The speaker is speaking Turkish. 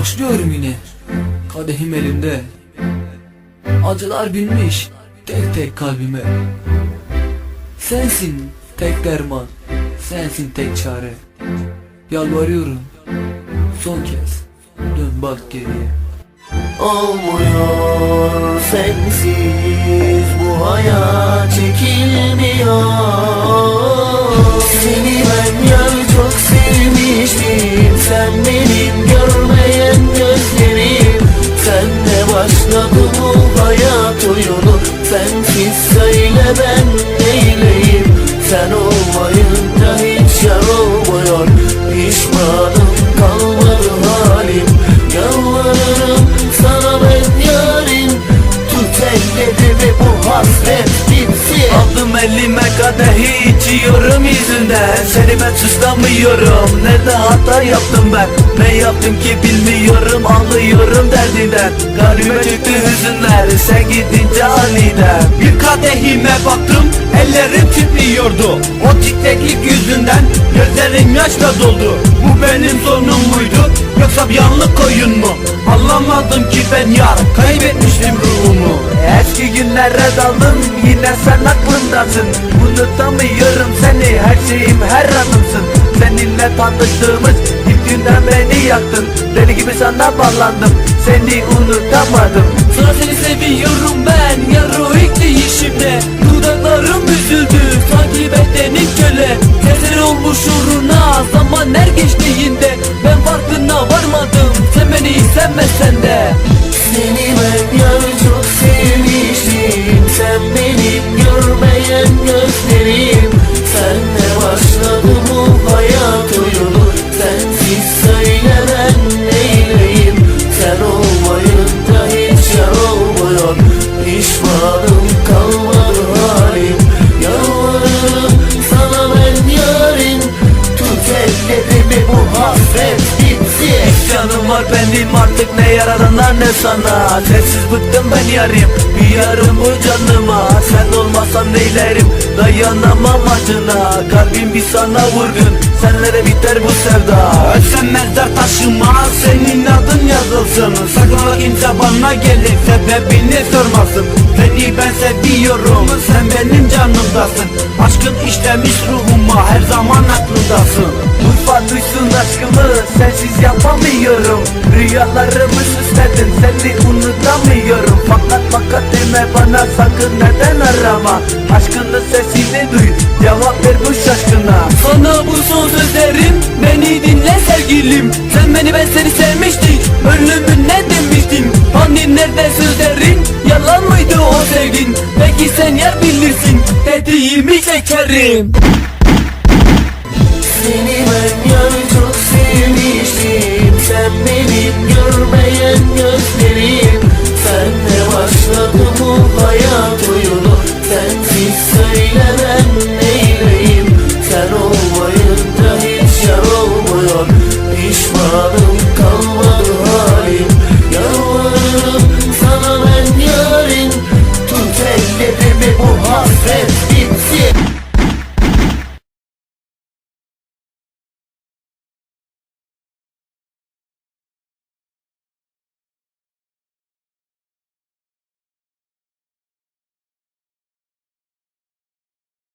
Başlıyorum yine. Kadehim elimde Acılar binmiş Tek tek kalbime. Sensin tek derman Sensin tek çare. Yalvarıyorum Son kez Dön bak geriye. Olmuyor sensiz bu hayat hayat oyunu. Sensiz söyle ben neyleyim? Sen olmayınca içiyorum yüzünden. Seni ben sustamıyorum Nerede hata yaptım ben? Ne yaptım ki bilmiyorum. Anlıyorum derdinden. Kalbime çıktı hüzünler. Sen gidince aniden. Bir kadehime baktım. Ellerim titriyordu. O titreklik yüzünden. Gözlerim yaşla doldu. Bu benim sonum muydu Bir yanlık oyun mu? Anlamadım ki ben yar Kaybetmiştim ruhumu. Eski günlere daldım Yine sen aklımdasın Unutamıyorum seni Her şeyim her anımsın. Seninle tanıştığımız ilk günden beni yaktın. Deli gibi sana bağlandım Seni unutamadım. Sana seni seviyorum ben Yarı ilk değişimde Dudaklarım üzüldü Sanki bedenin köle Tezer olmuş uğruna Zaman her geçtiğinde beni sevmesen de. Seni ben çok sevmiştim Sen benim görmeyen gözlerim. Senle başladı bu hayat oyunu? Sensiz söyle ben neyleyim? Sen olmayınca hiç yar olmuyor Pişmanım kalmadı halim. Yalvarırım sana ben yarim Tut ellerimi bu hasret bitsin Canım var benim artık ne yaradanlar ne sana. Sensiz bıktım ben yarim Bir yarım bu canıma. Sen olmasan neylerim Dayanamam acına. Kalbim bir sana vurgun. Senlere biter bu sevda. Ölsem mezar taşıma. Senin adın yazılsın. Saklanmak kimse bana gelir. Sebebini sormasın. Seni ben seviyorum. Sen benim canımdasın. Aşkın işlemiş ruhuma Her zaman aklımdasın. Urfa duysun aşkımı. Sensiz yapamıyorum. Rüyalarımı süsledin Seni fakat deme bana sakın neden arama. Aşkının sesini duy Cevap ver bu şaşkına. Sana bu son sözlerim Beni dinle sevgilim. Sen beni ben seni sevmiştik Ölümün ne demiştin Hani nerede sözlerin? Yalan mıydı o sevgin? Peki sen yer bilirsin Dediğimi çekerim